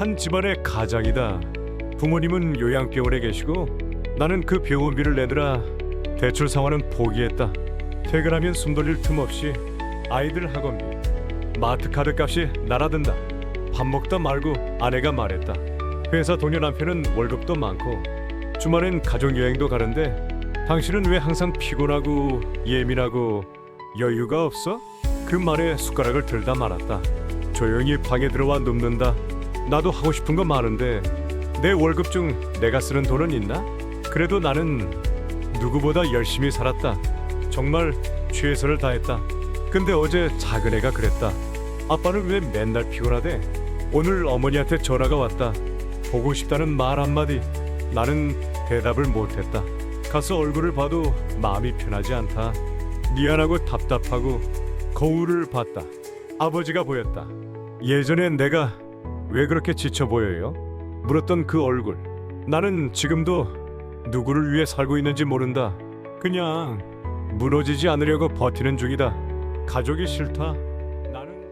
한 집안의 가장이다. 부모님은 요양병원에 계시고 나는 그 병원비를 내느라 대출 상환은 포기했다. 퇴근하면 숨 돌릴 틈 없이 아이들 학원비, 마트 카드 값이 날아든다. 밥 먹다 말고 아내가 말했다. 회사 동료 남편은 월급도 많고 주말엔 가족 여행도 가는데 당신은 왜 항상 피곤하고 예민하고 여유가 없어? 그 말에 숟가락을 들다 말았다. 조용히 방에 들어와 눕는다. 나도 하고 싶은 거 많은데 내 월급 중 내가 쓰는 돈은 있나? 그래도 나는 누구보다 열심히 살았다. 정말 최선을 다했다. 근데 어제 작은 애가 그랬다. 아빠는 왜 맨날 피곤하대? 오늘 어머니한테 전화가 왔다. 보고 싶다는 말 한마디. 나는 대답을 못했다. 가서 얼굴을 봐도 마음이 편하지 않다. 미안하고 답답하고 거울을 봤다. 아버지가 보였다. 예전에 내가 왜 그렇게 지쳐 보여요? 물었던 그 얼굴. 나는 지금도 누구를 위해 살고 있는지 모른다. 그냥 무너지지 않으려고 버티는 중이다. 가족이 싫다.